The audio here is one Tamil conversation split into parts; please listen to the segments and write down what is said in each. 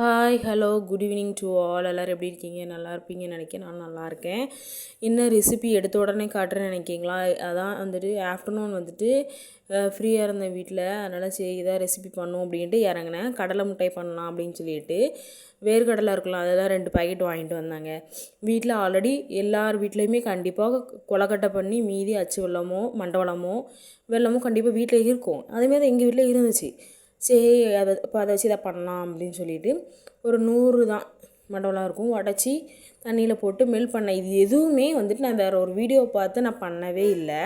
Hi hello good evening to all எல்லோரும் எப்படி இருக்கீங்க? நல்லா இருப்பீங்கன்னு நினைக்கிறேன். நான் நல்லா இருக்கேன். என்ன ரெசிபி எடுத்த உடனே காட்டுறேன்னு நினைக்கிங்களா அதான் வந்துட்டு ஆஃப்டர்நூன் வந்துட்டு ஃப்ரீயாக இருந்தேன் வீட்டில் அதனால் சரி இதாக ரெசிபி பண்ணும் அப்படின்ட்டு இறங்கினேன். கடலை முட்டை பண்ணலாம் அப்படின்னு சொல்லிட்டு. வேர்க்கடலை இருக்கலாம் அதெல்லாம் ரெண்டு பாக்கெட் வாங்கிட்டு வந்தாங்க. வீட்டில் ஆல்ரெடி எல்லார் வீட்லேயுமே கண்டிப்பாக கொலக்கட்டை பண்ணி மீதி அச்சு வெள்ளமோ மண்டவளமோ வெள்ளமோ கண்டிப்பாக வீட்டில் இருக்கும். அதேமாதிரி எங்கள் வீட்டில் இருந்துச்சு. சரி அதை இப்போ அதை வச்சு இதை பண்ணலாம் அப்படின்னு சொல்லிட்டு ஒரு நூறு தான் மண்டபம்லாம் இருக்கும். உடச்சி தண்ணியில் போட்டு மெல் பண்ணேன். இது எதுவுமே வந்துட்டு நான் வேறு ஒரு வீடியோ பார்த்து நான் பண்ணவே இல்லை.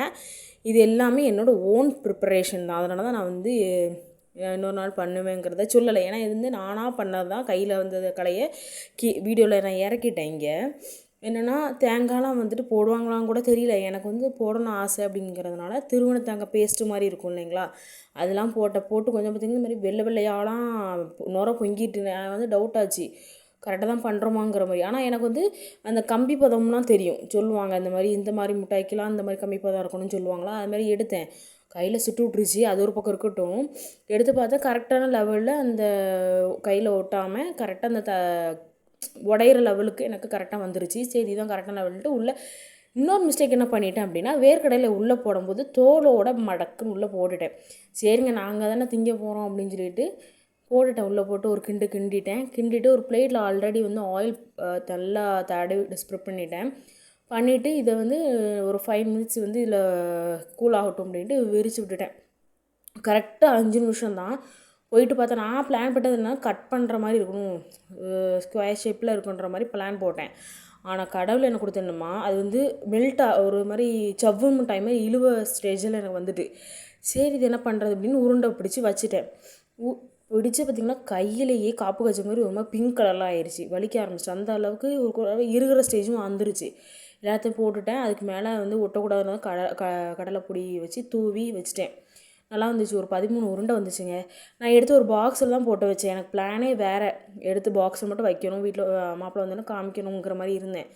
இது எல்லாமே என்னோடய ஓன் ப்ரிப்பரேஷன் தான். அதனால தான் நான் வந்து இன்னொரு நாள் பண்ணுவேங்கிறத சொல்லலை. ஏன்னா இது வந்து நானாக பண்ணது தான். கையில் வந்தது கலையை கி வீடியோவில் நான் இறக்கிட்டேன் இங்கே. என்னென்னா தேங்காய்லாம் வந்துட்டு போடுவாங்களான்னு கூட தெரியல. எனக்கு வந்து போடணும் ஆசை அப்படிங்கிறதுனால திருவண்ண தேங்காய் பேஸ்ட்டு மாதிரி இருக்கும் இல்லைங்களா? அதெல்லாம் போட்ட போட்டு கொஞ்சம் பார்த்திங்கன்னா இந்த மாதிரி வெள்ளை வெள்ளையாலாம் நுர பொங்கிட்டு வந்து டவுட் ஆச்சு. கரெக்டாக தான் பண்ணுறோமாங்கிற மாதிரி. ஆனால் எனக்கு வந்து அந்த கம்பி பதம்லாம் தெரியும். சொல்லுவாங்க இந்த மாதிரி இந்த மாதிரி மிட்டாய்க்கெலாம் இந்த மாதிரி கம்பி பதம் இருக்கணும்னு சொல்லுவாங்களா? அது மாதிரி எடுத்தேன். கையில் சுட்டு விட்ருச்சு அது ஒரு பக்கம் இருக்கட்டும். எடுத்து பார்த்தா கரெக்டான லெவலில் அந்த கையில் ஒட்டாமல் கரெக்டாக அந்த த உடையிற லெவலுக்கு எனக்கு கரெக்டாக வந்துருச்சு. சரி இதுதான் கரெக்டான லெவல்ட்டு உள்ளே இன்னொரு மிஸ்டேக் என்ன பண்ணிட்டேன் அப்படின்னா வேர்க்கடையில் உள்ளே போடும்போது தோலோட மடக்குன்னு உள்ளே போட்டுட்டேன். சரிங்க நாங்கள் தானே திங்க போகிறோம் அப்படின்னு சொல்லிட்டு போட்டுட்டேன். உள்ளே போட்டு ஒரு கிண்டு கிண்டிட்டேன். கிண்டிட்டு ஒரு பிளேட்டில் ஆல்ரெடி வந்து ஆயில் நல்லா தடவி ஸ்ப்ரெட் பண்ணிட்டேன். பண்ணிவிட்டு இதை வந்து ஒரு ஃபைவ் மினிட்ஸ் வந்து இதில் கூல் ஆகட்டும் அப்படின்ட்டு விரித்து விட்டுட்டேன். கரெக்டாக அஞ்சு நிமிஷம் தான் போயிட்டு பார்த்தா நான் பிளான் பண்ணதுன்னா கட் பண்ணுற மாதிரி இருக்கணும். ஸ்கொயர் ஷேப்பில் இருக்குன்ற மாதிரி பிளான் போட்டேன். ஆனால் கடவுள் எனக்கு கொடுத்தணுமா அது வந்து மெல்ட்டாக ஒரு மாதிரி சவ்வும் டைம் இழுவ ஸ்டேஜில் எனக்கு வந்துட்டு. சரி இது என்ன பண்ணுறது அப்படின்னு உருண்டை பிடிச்சி வச்சுட்டேன். பிடிச்சி பார்த்திங்கன்னா கையிலேயே காப்பு கச்ச மாதிரி ஒரு மாதிரி பிங்க் கலர்லாம் ஆயிடுச்சு வலிக்க ஆரம்பிச்சு அந்த அளவுக்கு ஒரு இருக்கிற ஸ்டேஜும் வந்துருச்சு. எல்லாத்தையும் போட்டுட்டேன். அதுக்கு மேலே வந்து ஒட்டக்கூடாதுன்னு கட க கடலை பொடி வச்சு தூவி வச்சுட்டேன். நல்லா வந்துச்சு ஒரு பதிமூணு உருண்டை வந்துச்சுங்க. நான் எடுத்து ஒரு பாக்ஸில் தான் போட்டு வச்சேன். எனக்கு பிளானே வேறு. எடுத்து பாக்ஸில் மட்டும் வைக்கணும் வீட்டில் மாப்பிள்ளை வந்தோன்னே காமிக்கணுங்கிற மாதிரி இருந்தேன்.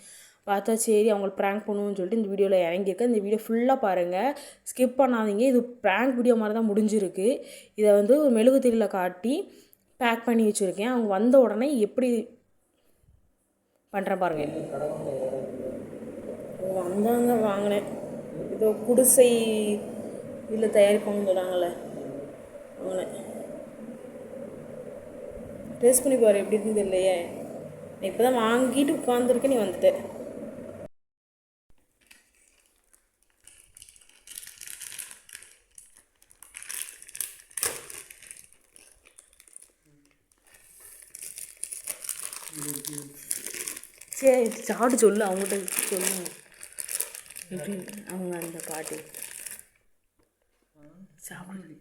பார்த்தா சரி அவங்களை ப்ராங்க் பண்ணுவோம்னு சொல்லிட்டு இந்த வீடியோவில் இறங்கியிருக்கேன். இந்த வீடியோ ஃபுல்லாக பாருங்கள் ஸ்கிப் பண்ணாதீங்க. இது ப்ராங்க் வீடியோ மாதிரி தான் முடிஞ்சிருக்கு. இதை வந்து ஒரு தீரில் காட்டி பேக் பண்ணி வச்சுருக்கேன். அவங்க வந்த உடனே எப்படி பண்ணுறேன் பாருங்கள் வந்தாங்க வாங்கினேன். இதோ குடிசை இதில் தயாரிப்பாங்கன்னு சொல்கிறாங்கல்ல வாங்கினேன் டேஸ்ட் பண்ணி பாரு எப்படி இருந்து இல்லையே இப்போ தான் வாங்கிட்டு உட்காந்துருக்கேன் நீ வந்துட்டேன் சரி சாப்பிட்டு சொல்லு அவங்ககிட்ட சொல்லுங்க எப்படி அவங்க அந்த பாட்டு. சாப்பிடு.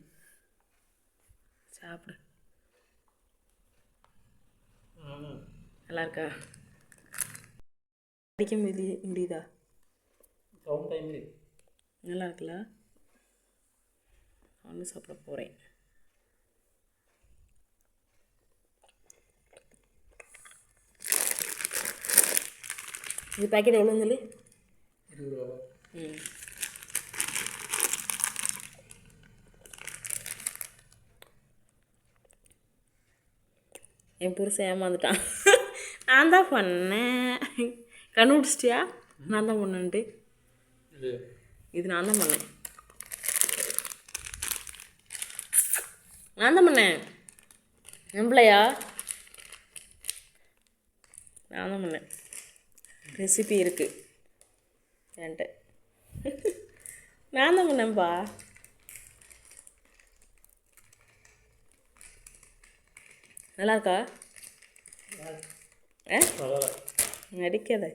சாப்பிடு. நல்லா இருக்கா? படிக்க முடிய முடியுதா? நல்லா இருக்குல்ல? நானும் சாப்பிட போகிறேன் இது பேக்கெட் எவ்வளோ சொல்லு? இருபது ரூபா ம். என் புருஷன் ஏமாந்துட்டான். நான் தான் பண்ணேன். கண்டுபிடிச்சிட்டியா நான் தான் பண்ணேன்ட்டு. இது. நான் தான் பண்ணேன். நான் தான் பண்ணேன். என் பிள்ளையா நான் தான் பண்ணேன். ரெசிபி இருக்குது என்கிட்ட. நான் தான் பண்ணேன்ப்பா நல்லா இருக்கா நடிக்காத